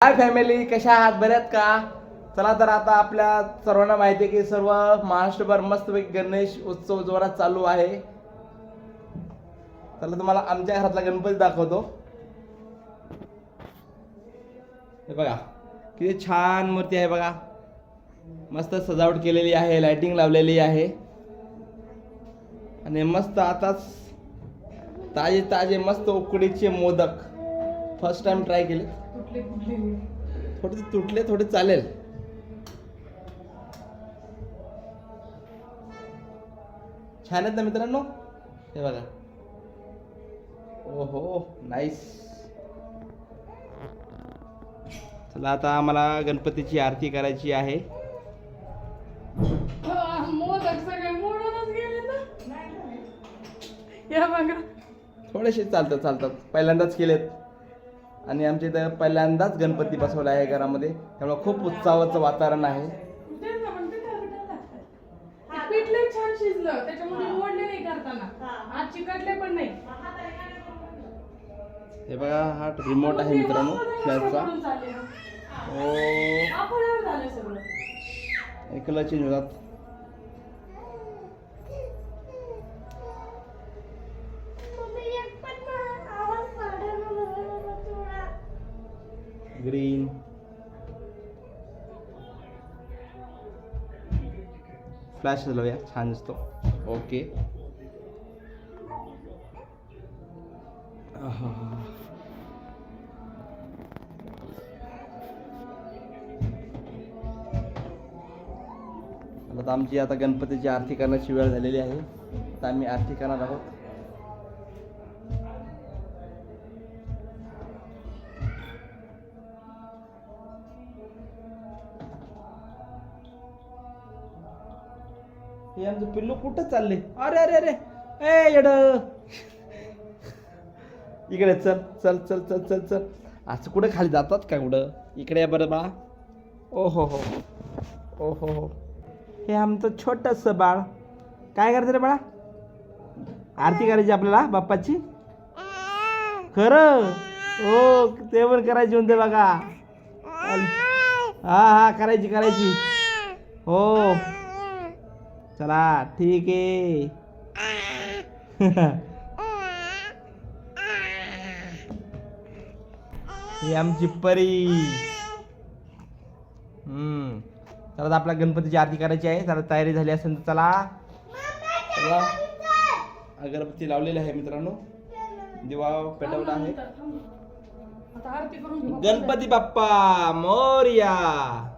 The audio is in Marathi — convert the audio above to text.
हाय फॅमिली कशा आहात? बऱ्यात का? चला तर आता आपल्या सर्वांना माहिती आहे की सर्व महाराष्ट्रभर मस्तपैकी गणेश उत्सव जोरात चालू आहे. चला तुम्हाला आमच्या घरातला गणपती दाखवतो. हे बघा किती छान मूर्ती आहे बघा. मस्त सजावट केलेली आहे लाइटिंग लावलेली आहे. आणि मस्त आताच ताजे ताजे मस्त उकडीचे मोदक. फर्स्ट टाइम ट्राय केले. थोडे तुटले. थोडे चालेल. छान आहेत ना मित्रांनो? हे बघा. ओहो नाईस चला आता आम्हाला गणपतीची आरती करायची आहे. थोडेसे चालतात चालतात. पहिल्यांदाच केलेत. आणि आमच्या इथं पहिल्यांदाच गणपती बसवला आहे घरामध्ये. त्यामुळे खूप उत्साहाचं वातावरण आहे. तेच ना, पण पिठाला पिठाला लागतात. ते पीठ लय छान शिजलं. त्याच्यामध्ये मोडले नाही करताना. आज चिकटले पण नाही. हे बघा हा रिमोट आहे मित्रांनो ना. ओ आपल्यावर झालं सगळं. कलर चेंज होतात. ग्रीन फ्लॅश लावूया. छान दिसतो. ओके. आता आमची आता गणपतीची आरती करण्याची वेळ झालेली आहे. आता आम्ही आरती करणार आहोत. हे आमचं पिल्लू कुठं चालले? अरे अरे अरे. ए येड. इकडे चल चल चल चल चल चल. असं कुठे खाली जातात का कुठं? इकडे या बरं बा. ओ हो हो. ओ हो हो. हे आमचं छोटस बाळ. काय करायचं रे बाळा? आरती करायची आपल्याला बाप्पाची? खरं? हो ते पण करायची म्हणते बघा. हा हा करायची करायची. हो. चला ठीक आहे. ही आमची परी. हम्म. चला आता आपल्या गणपतीची आरती करायची आहे. चला तयारी झाली असेल तर चला. चला. अगरबत्ती लावलेली आहे मित्रांनो. दिवा पेटवला आहे. गणपती बाप्पा मोर्या.